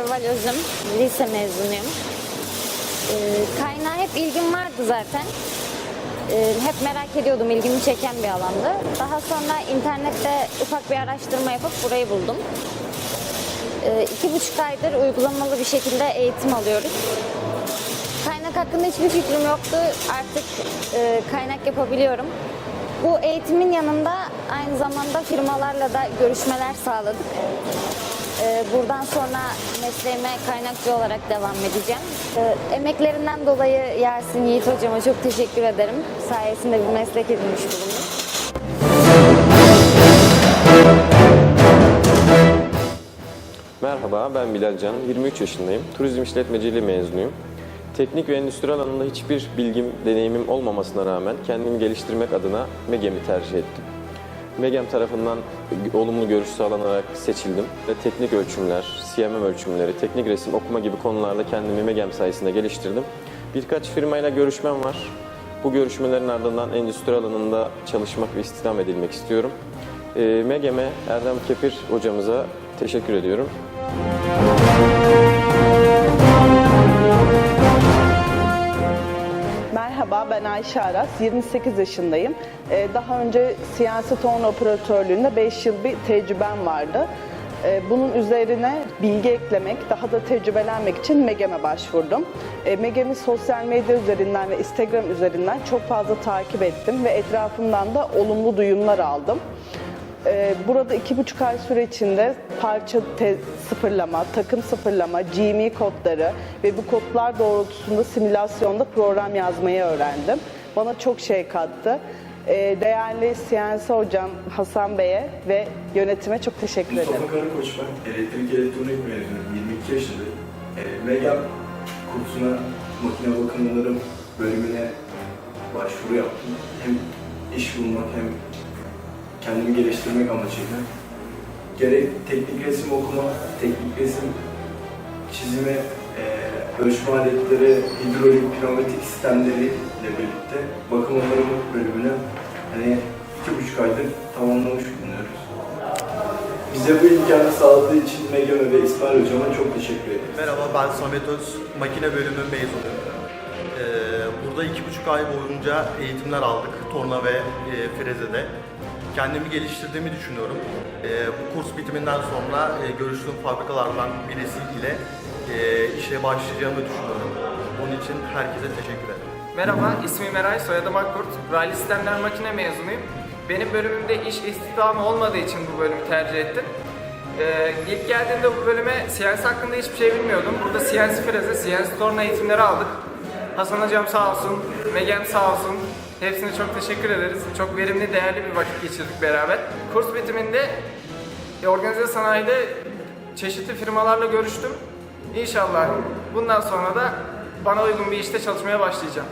Şevval Özüm, lise mezunuyum. Ee, kaynağa hep ilgim vardı zaten. Ee, hep merak ediyordum, ilgimi çeken bir alandı. Daha sonra internette ufak bir araştırma yapıp burayı buldum. Ee, iki buçuk aydır uygulamalı bir şekilde eğitim alıyoruz. Kaynak hakkında hiçbir fikrim yoktu. Artık e, kaynak yapabiliyorum. Bu eğitimin yanında aynı zamanda firmalarla da görüşmeler sağladık. Ee, Buradan sonra mesleğime kaynakçı olarak devam edeceğim. Ee, Emeklerinden dolayı Yasin Yiğit hocama çok teşekkür ederim. Sayesinde bir meslek edinmiş bulundum. Merhaba, ben Bilal Can. 23 yaşındayım. Turizm işletmeciliği mezunuyum. Teknik ve endüstri alanında hiçbir bilgim, deneyimim olmamasına rağmen kendimi geliştirmek adına MEGEM'i tercih ettim. MEGEM tarafından olumlu görüş sağlanarak seçildim ve teknik ölçümler, CMM ölçümleri, teknik resim okuma gibi konularda kendimi MEGEM sayesinde geliştirdim. Birkaç firmayla görüşmem var. Bu görüşmelerin ardından endüstri alanında çalışmak ve istihdam edilmek istiyorum. E, MEGEM'e Erdem Kepir hocamıza teşekkür ediyorum. Merhaba ben Ayşe Aras, 28 yaşındayım. Ee, Daha önce siyasi ton operatörlüğünde 5 yıl bir tecrübem vardı. Ee, Bunun üzerine bilgi eklemek, daha da tecrübelenmek için MEGEM'e başvurdum. Ee, MEGEM'i sosyal medya üzerinden ve Instagram üzerinden çok fazla takip ettim ve etrafımdan da olumlu duyumlar aldım. Ee, Burada iki buçuk ay süre içinde parça te- sıfırlama, takım sıfırlama, GME kodları ve bu kodlar doğrultusunda simülasyonda program yazmayı öğrendim. Bana çok şey kattı. Ee, Değerli CNC hocam Hasan Bey'e ve yönetime çok teşekkür ederim. Mustafa Karakoç ben. Elektrik elektronik mezunuyum. 22 yaşındayım. E, Megam kursuna makine bakımları bölümüne başvuru yaptım. Hem iş bulmak hem kendimi geliştirmek amacıyla. Gerek teknik resim okuma, teknik resim çizimi, e, ölçme aletleri, hidrolik, pneumatik sistemleri ile birlikte bakım onarımı bölümünü hani iki buçuk aydır tamamlamış bulunuyoruz. Bize bu imkanı sağladığı için Megame ve İsmail Hocama çok teşekkür ederim. Merhaba ben Samet Öz, makine bölümü mezunuyum. Ee, burada iki buçuk ay boyunca eğitimler aldık torna ve e, frezede. Kendimi geliştirdiğimi düşünüyorum. Ee, bu kurs bitiminden sonra e, görüştüğüm fabrikalardan birisiyle e, işe başlayacağımı düşünüyorum. Onun için herkese teşekkür ederim. Merhaba, ismim Eray, soyadım Akkurt. Raylı Sistemler Makine mezunuyum. Benim bölümümde iş istihdamı olmadığı için bu bölümü tercih ettim. Ee, ilk geldiğimde bu bölüme CNC hakkında hiçbir şey bilmiyordum. Burada CNC freze, CNC torna eğitimleri aldık. Hasan hocam sağ olsun, Megem sağ olsun. Hepsine çok teşekkür ederiz. Çok verimli, değerli bir vakit geçirdik beraber. Kurs bitiminde e, organize sanayide çeşitli firmalarla görüştüm. İnşallah bundan sonra da bana uygun bir işte çalışmaya başlayacağım.